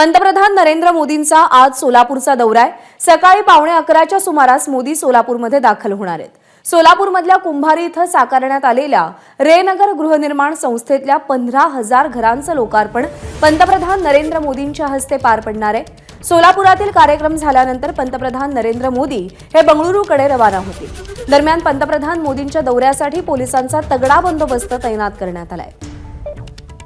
पंतप्रधान नरेंद्र मोदींचा आज सोलापूरचा दौरा आहे. सकाळी पावणे अकराच्या सुमारास मोदी सोलापूरमध्ये दाखल होणार आहेत. सोलापूरमधल्या कुंभारी इथं साकारण्यात आलेल्या रेनगर गृहनिर्माण संस्थेतल्या पंधरा हजार घरांचं लोकार्पण पंतप्रधान नरेंद्र मोदींच्या हस्ते पार पडणार आहे. सोलापुरातील कार्यक्रम झाल्यानंतर पंतप्रधान नरेंद्र मोदी हे बंगळुरूकडे रवाना होतील. दरम्यान पंतप्रधान मोदींच्या दौऱ्यासाठी पोलिसांचा तगडा बंदोबस्त तैनात करण्यात आलाय.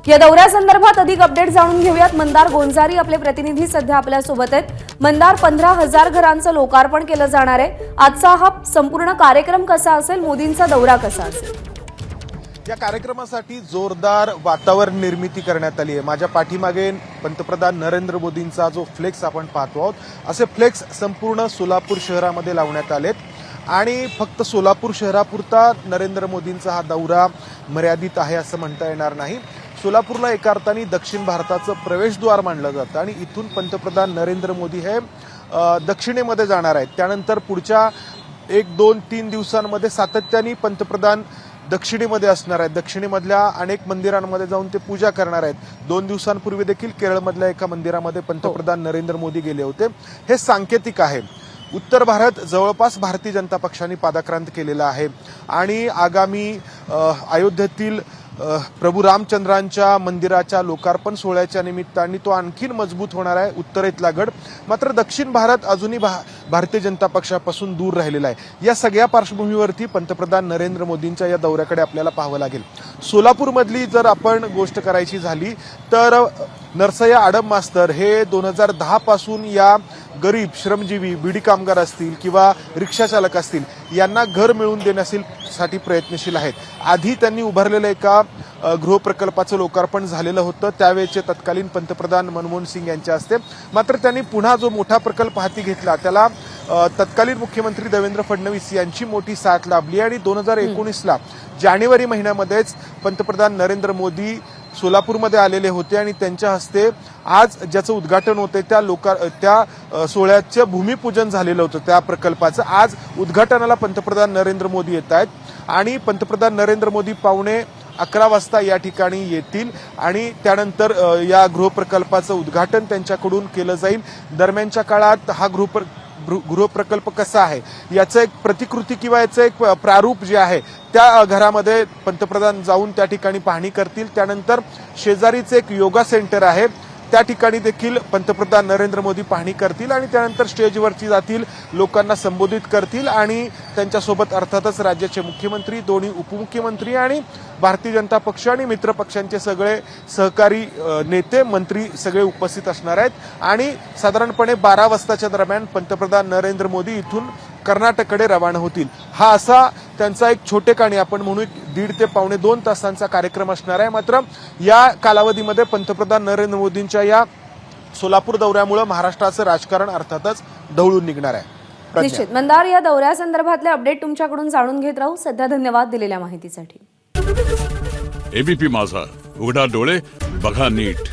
या दौऱ्यासंदर्भात अधिक अपडेट जाणून घेऊयात. मंदार गोंजारी आपले प्रतिनिधी सध्या आपल्यासोबत आहेत. मंदार पंधरा हजार घरांचं लोकार्पण केलं जाणार आहे. आजचा हा संपूर्ण कार्यक्रम कसा असेल? मोदींचा दौरा कसा असेल? या कार्यक्रमासाठी जोरदार वातावरण निर्मिती करण्यात आली आहे. माझ्या पाठीमागे पंतप्रधान नरेंद्र मोदींचा जो फ्लेक्स आपण पाहतो आहोत असे फ्लेक्स संपूर्ण सोलापूर शहरामध्ये लावण्यात आलेत. आणि फक्त सोलापूर शहरापुरता नरेंद्र मोदींचा हा दौरा मर्यादित आहे असं म्हणता येणार नाही. सोलापूरला एका अर्थाने दक्षिण भारताचं प्रवेशद्वार मानलं जातं आणि इथून पंतप्रधान नरेंद्र मोदी हे दक्षिणेमध्ये जाणार आहेत. त्यानंतर पुढच्या एक दोन तीन दिवसांमध्ये सातत्याने पंतप्रधान दक्षिणेमध्ये असणार आहेत. दक्षिणेमधल्या अनेक मंदिरांमध्ये जाऊन ते पूजा करणार आहेत. दोन दिवसांपूर्वी देखील केरळमधल्या एका मंदिरामध्ये पंतप्रधान नरेंद्र मोदी गेले होते. हे सांकेतिक आहे. उत्तर भारत जवळपास भारतीय जनता पक्षाने पादाक्रांत केलेला आहे. आणि आगामी अयोध्येतील प्रभू रामचंद्रांच्या मंदिराच्या लोकार्पण सोहळ्याच्या निमित्ताने तो आणखीन मजबूत होणार आहे उत्तरेतला गड. मात्र दक्षिण भारत अजूनही भा भारतीय जनता पक्षापासून दूर राहिलेला आहे. या सगळ्या पार्श्वभूमीवरती पंतप्रधान नरेंद्र मोदींच्या या दौऱ्याकडे आपल्याला पाहावं लागेल. सोलापूरमधली जर आपण गोष्ट करायची झाली तर नरसय्या आडम मास्तर हे दोन हजार दहापासून या गरीब श्रमजीवी बीडी कामगार असतील किंवा रिक्षा चालक असतील यांना घर मिळवून देण्यासाठी प्रयत्नशील आहेत. आधी त्यांनी उभारलेलं एका गृहप्रकल्पाचं लोकार्पण झालेलं होतं. त्यावेळेचे तत्कालीन पंतप्रधान मनमोहन सिंग यांच्या हस्ते. मात्र त्यांनी पुन्हा जो मोठा प्रकल्प हाती घेतला त्याला तत्कालीन मुख्यमंत्री देवेंद्र फडणवीस यांची मोठी साथ लाभली आणि दोन हजार एकोणीसला जानेवारी महिन्यामध्येच पंतप्रधान नरेंद्र मोदी सोलापूरमध्ये आलेले होते आणि त्यांच्या हस्ते आज ज्याचं उद्घाटन होते त्या लोका त्या सोहळ्याचं भूमिपूजन झालेलं होतं त्या प्रकल्पाचं. आज उद्घाटनाला पंतप्रधान नरेंद्र मोदी येत आहेत आणि पंतप्रधान नरेंद्र मोदी पावणे अकरा वाजता या ठिकाणी येतील आणि त्यानंतर या गृहप्रकल्पाचं उद्घाटन त्यांच्याकडून केलं जाईल. दरम्यानच्या काळात हा गृहप्र गृहप्रकल्प कसा आहे? याचं एक प्रतिकृती किंवा याचं एक प्रारूप जे आहे त्या घरामध्ये पंतप्रधान जाऊन त्या ठिकाणी पाहणी करतील. त्यानंतर शेजारीच एक योगा सेंटर आहे. त्या ठिकाणी देखील पंतप्रधान नरेंद्र मोदी पाहणी करतील आणि त्यानंतर स्टेजवरती जातील लोकांना संबोधित करतील आणि त्यांच्यासोबत अर्थातच राज्याचे मुख्यमंत्री दोन्ही उपमुख्यमंत्री आणि भारतीय जनता पक्ष आणि मित्र पक्षांचे सगळे सहकारी नेते मंत्री सगळे उपस्थित असणार आहेत. आणि साधारणपणे बारा वाजताच्या दरम्यान पंतप्रधान नरेंद्र मोदी इथून कर्नाटककडे रवाना होतील. हा असा त्यांचा एक छोटेखानी आपण म्हणू एक दीड ते पावणे दोन तासांचा कार्यक्रम असणार आहे. मात्र या कालावधीमध्ये पंतप्रधान नरेंद्र मोदींच्या या सोलापूर दौऱ्यामुळे महाराष्ट्राचं राजकारण अर्थातच ढवळून निघणार आहे. निश्चित. मंदार या दौऱ्यासंदर्भातले अपडेट तुमच्याकडून जाणून घेत राहू. सध्या धन्यवाद दिलेल्या माहितीसाठी. एबीपी माझा. उघडा डोळे बघा नीट.